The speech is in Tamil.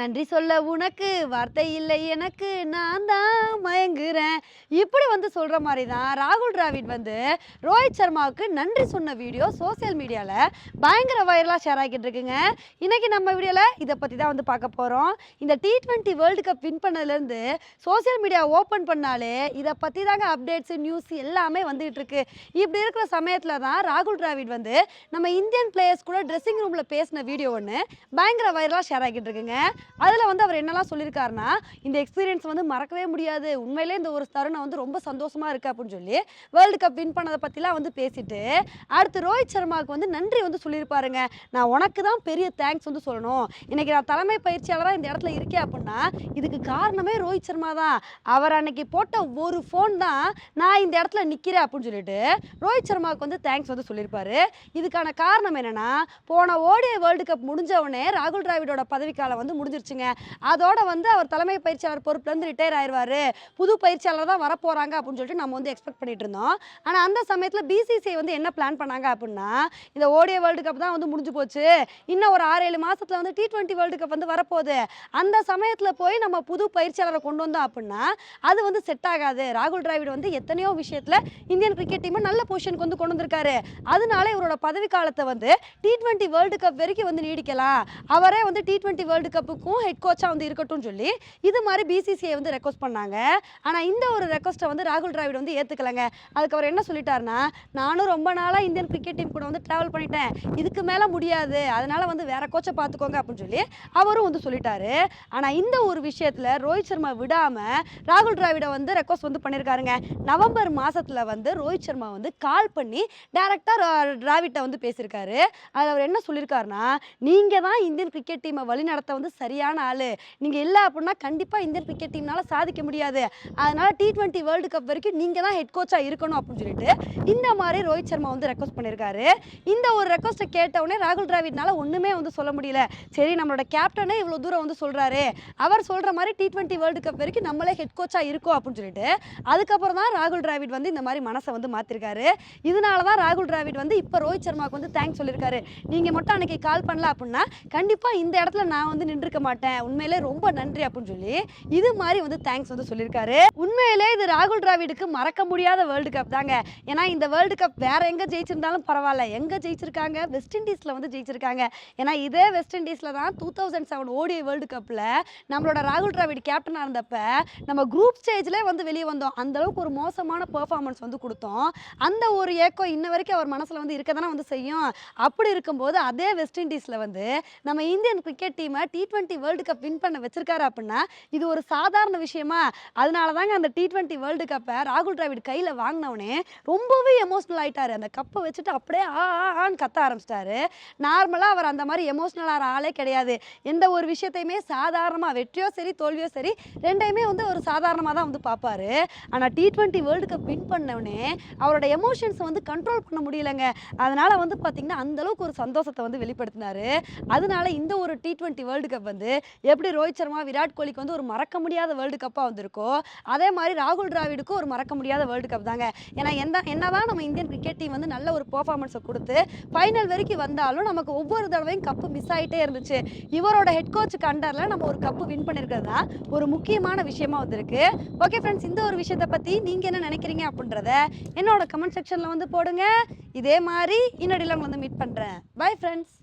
நன்றி சொல்ல உனக்கு வார்த்தை இல்லை எனக்கு. நான் தான் மயங்குறேன். இப்படி வந்து சொல்கிற மாதிரி தான் ராகுல் டிராவிட் வந்து ரோஹித் சர்மாவுக்கு நன்றி சொன்ன வீடியோ சோஷியல் மீடியாவில் பயங்கர வைரலாக ஷேர் ஆகிட்டு இருக்குங்க. இன்றைக்கி நம்ம வீடியோவில் இதை பற்றி தான் வந்து பார்க்க போகிறோம் இந்த T twenty world cup win பண்ணதுலேருந்து சோஷியல் மீடியா ஓப்பன் பண்ணாலே இதை பற்றி தாங்க அப்டேட்ஸு நியூஸ் எல்லாமே வந்துகிட்டு இருக்கு. இப்படி இருக்கிற சமயத்தில் தான் ராகுல் டிராவிட் வந்து நம்ம இந்தியன் பிளேயர்ஸ் கூட ட்ரெஸ்ஸிங் ரூமில் பேசின வீடியோ ஒன்று பயங்கர வைரலாக ஷேர் ஆகிட்டு இருக்குங்க. அதில் வந்து அவர் என்னெல்லாம் சொல்லியிருக்காருன்னா இந்த எக்ஸ்பீரியன்ஸ் வந்து மறக்கவே முடியாது. உண்மையிலே இந்த ஒரு தருணம் வந்து ரொம்ப சந்தோஷமாக இருக்குது அப்படின்னு சொல்லி வேர்ல்டு கப் வின் பண்ணதை பற்றிலாம் வந்து பேசிட்டு அடுத்து ரோஹித் சர்மாவுக்கு வந்து நன்றி வந்து சொல்லியிருப்பாருங்க. நான் உனக்கு தான் பெரிய தேங்க்ஸ் வந்து சொல்லணும். இன்றைக்கி நான் தலைமை பயிற்சியாளராக இந்த இடத்துல இருக்கேன் அப்படின்னா இதுக்கு காரணமே ரோஹித் சர்மா தான். அவர் அன்னைக்கு போட்ட ஒரு ஃபோன் தான் நான் இந்த இடத்துல நிற்கிறேன் அப்படின்னு சொல்லிட்டு ரோஹித் சர்மாவுக்கு வந்து தேங்க்ஸ் வந்து சொல்லியிருப்பாரு. இதுக்கான காரணம் என்னென்னா போன ஓடிய வேர்ல்டு கப் முடிஞ்ச உடனே ராகுல் டிராவிடோட பதவிக்காலம் வந்து முடிஞ்சிருச்சுங்க. அதோட வந்து அவர் தலைமை பயிற்சியாளர் பொறுப்புலேருந்து ரிட்டையர் ஆயிடுவார் புது பயிற்சியாளர் தான் வரப்போகிறாங்க அப்படின்னு சொல்லிட்டு நம்ம வந்து எக்ஸ்பெக்ட் பண்ணிட்டு இருந்தோம். ஆனால் அந்த சமயத்தில் பிசிசிஐ வந்து என்ன பிளான் பண்ணாங்க அப்படின்னா இந்த ஓடிய வேர்ல்டு கப் தான் வந்து முடிஞ்சு போச்சு. இன்னும் ஒரு ஆறு ஏழு மாதத்தில் வந்து டி ட்வெண்ட்டி வேர்ல்டு கப் வந்து வரப்போகுது. அந்த சமயத்தில் போய் நம்ம புது பயிற்சியாளரை கொண்டு வந்தோம் அப்படின்னா அது வந்து செட் ஆகாது. ராகுல் டிராவிட் வந்து எத்தனையோ விஷயத்தில் இந்தியன் கிரிக்கெட் டீமை நல்ல பொசிஷனுக்கு வந்து கொண்டு வந்திருக்காரு. அதனால இவரோட பதவி காலத்தை வந்து டி ட்வெண்ட்டி வேர்ல்டு கப் வரைக்கும் வந்து நீடிக்கலாம். அவரே வந்து டி ட்வெண்ட்டி வேர்ல்டு கப்புக்கும் ஹெட் கோச்சாக வந்து இருக்கட்டும் சொல்லி இது மாதிரி பிசிசிஐ வந்து ரெக்வஸ்ட் பண்ணாங்க. ஆனால் இந்த ஒரு ரெக்வஸ்ட்டை வந்து ராகுல் டிராவிட் வந்து ஏற்றுக்கலங்க அதுக்கு அவர் என்ன சொல்லிட்டாருன்னா நானும் ரொம்ப நாளாக இந்தியன் கிரிக்கெட் டீம் கூட வந்து ட்ராவல் பண்ணிட்டேன். இதுக்கு மேலே முடியாது. அதனால் வந்து வேற கோச்சை பார்த்துக்கோங்க அப்படின்னு சொல்லி அவரும் வந்து சொல்லிட்டாரு. ஆனால் இந்த ஒரு விஷயத்தில் ரோஹித் சர்மா விடாமல் ராகுல் டிராவிடை வந்து ரெக்வஸ்ட் வந்து பண்ணியிருக்காருங்க நவம்பர் மாதத்தில் வந்து ரோஹித் சர்மா வந்து கால் பண்ணி டேரெக்டாக டிராவிட்டை வந்து பேசியிருக்காரு அதில் அவர் என்ன சொல்லியிருக்காருன்னா நீங்கள் தான் இந்தியன் கிரிக்கெட் டீமை வழிநடத்த வந்து சரியான ஆள். நீங்கள் இல்லை அப்படின்னா கண்டிப்பாக இந்தியன் கிரிக்கெட் டீம்னால சாதிக்க முடியாது. அதனால் டி ட்வெண்ட்டி வேர்ல்டு கப் வரைக்கும் நீங்கள் தான் ஹெட் கோச்சாக இருக்கணும் அப்படின்னு சொல்லிட்டு இந்த மாதிரி ரோஹித் சர்மா வந்து ரெக்வஸ்ட் பண்ணியிருக்காரு இந்த ஒரு ரெக்வஸ்ட்டை கேட்டவுடனே ராகுல் டிராவிட்னால ஒன்றுமே வந்து சொல்ல முடியல. சரி நம்மளோட கேப்டனே இவ்வளோ தூரம் வந்து சொல்கிறாரு அவர் சொல்கிற மாதிரி டி ட்வெண்ட்டி வேர்ல்டு கப் வரைக்கும் நம்மளே ஹெட் கோச்சாக இருக்கோம் அப்படின்னு சொல்லிட்டு அதுக்கப்புறம் தான் ராகுல் டிராவிட் வந்து இந்த மாதிரி மனசை வந்து மாற்றிருக்காரு இதனால தான் ராகுல் டிராவிட் வந்து இப்போ ரோஹித் சர்மாவுக்கு வந்து தேங்க்ஸ் சொல்லியிருக்காரு நீங்கள் மட்டும் அன்னைக்கு கால் பண்ணல அப்படின்னா கண்டிப்பாக இந்த இடத்துல நான் வந்து நின்றுக்க மாட்டேன். உண்மையிலே ரொம்ப நன்றி அப்படின்னு சொல்லி இது மாதிரி வந்து தேங்க்ஸ் வந்து சொல்லியிருக்காரு. உண்மையிலே இது ராகுல் டிராவிடுக்கு மறக்க முடியாத வேர்ல்டு கப் தாங்க. ஏன்னா இந்த வேர்ல்டு கப் வேற எங்கே ஜெயிச்சிருந்தாலும் பரவாயில்ல. எங்கே ஜெயிச்சிருக்காங்க? வெஸ்ட் இண்டீஸில் வந்து ஜெயிச்சிருக்காங்க. ஏன்னா இதே வெஸ்ட் இண்டீஸில் தான் two thousand seven ODI world கப்பில் நம்மளோட ராகுல் டிராவிட் கேப்டனாக இருந்தப்ப நம்ம குரூப் ஸ்டேஜ்லேயே வந்து வெளியே வந்தோம். அந்த அளவுக்கு ஒரு மோசமான பெர்ஃபார்மன்ஸ் வந்து கொடுத்தோம். அந்த ஒரு ஏக்கம் இன்ன வரைக்கும் அவர் மனசில் வந்து இருக்க தானே வந்து செய்யும். அப்படி இருக்கும்போது அதே வெஸ்ட் இண்டீஸில் வந்து நம்ம இந்தியன் கிரிக்கெட் டீமை T twenty world cup win பண்ண வச்சிருக்காரு அப்படின்னா இது ஒரு சாதாரண விஷயமா? அதனால தாங்க அந்த டி டுவெண்ட்டி வேர்ல்டு கப்பை ராகுல் டிராவிட் கையில் வாங்கினவனே ரொம்பவே எமோஷ்னல் ஆயிட்டாரு. அந்த கப்பை வச்சுட்டு அப்படியே ஆ ஆன்னு கத்த ஆரம்பிச்சிட்டாரு. நார்மலாக அவர் அந்த மாதிரி எமோஷ்னலாக ஆளே கிடையாது. எந்த ஒரு விஷயத்தையுமே சாதாரணமாக வெற்றியோ சரி தோல்வியோ சரி ரெண்டையுமே வந்து ஒரு சாதாரணமாக தான் வந்து பார்ப்பாரு ஆனால் T twenty world cup win பண்ணவனே அவரோட எமோஷன்ஸை வந்து கண்ட்ரோல் பண்ண முடியலங்க. அதனால் வந்து பார்த்தீங்கன்னா அந்த அளவுக்கு ஒரு சந்தோஷத்தை வந்து வெளிப்படுத்தினார். அதனால இந்த ஒரு டி ட்வெண்ட்டி வேர்ல்டு கப் வந்து வந்து எப்படி ரோஹித் சர்மா விராட் கோலிக்கு வந்து ஒரு மறக்க முடியாத வேர்ல்டு கப்பாக வந்திருக்கோ அதே மாதிரி ராகுல் டிராவிடுக்கும் ஒரு மறக்க முடியாத வேர்ல்டு கப் தாங்க. ஏன்னா எந்த என்னதான் நம்ம இந்தியன் கிரிக்கெட் டீம் வந்து நல்ல ஒரு பர்ஃபார்மன்ஸை கொடுத்து ஃபைனல் வரைக்கும் வந்தாலும் நமக்கு ஒவ்வொரு தடவையும் கப்பு மிஸ் ஆகிட்டே இருந்துச்சு. இவரோட ஹெட் கோச்சுக்கு அண்டரில் நம்ம ஒரு கப்பு வின் பண்ணியிருக்கிறது தான் ஒரு முக்கியமான விஷயமா வந்திருக்கு. ஓகே ஃப்ரெண்ட்ஸ் இந்த ஒரு விஷயத்தை பற்றி நீங்கள் என்ன நினைக்கிறீங்க அப்படின்றத என்னோட கமெண்ட் செக்ஷனில் வந்து போடுங்க. இதே மாதிரி இன்னொடியில் உங்களை வந்து மீட் பண்ணுறேன் பை ஃப்ரெண்ட்ஸ்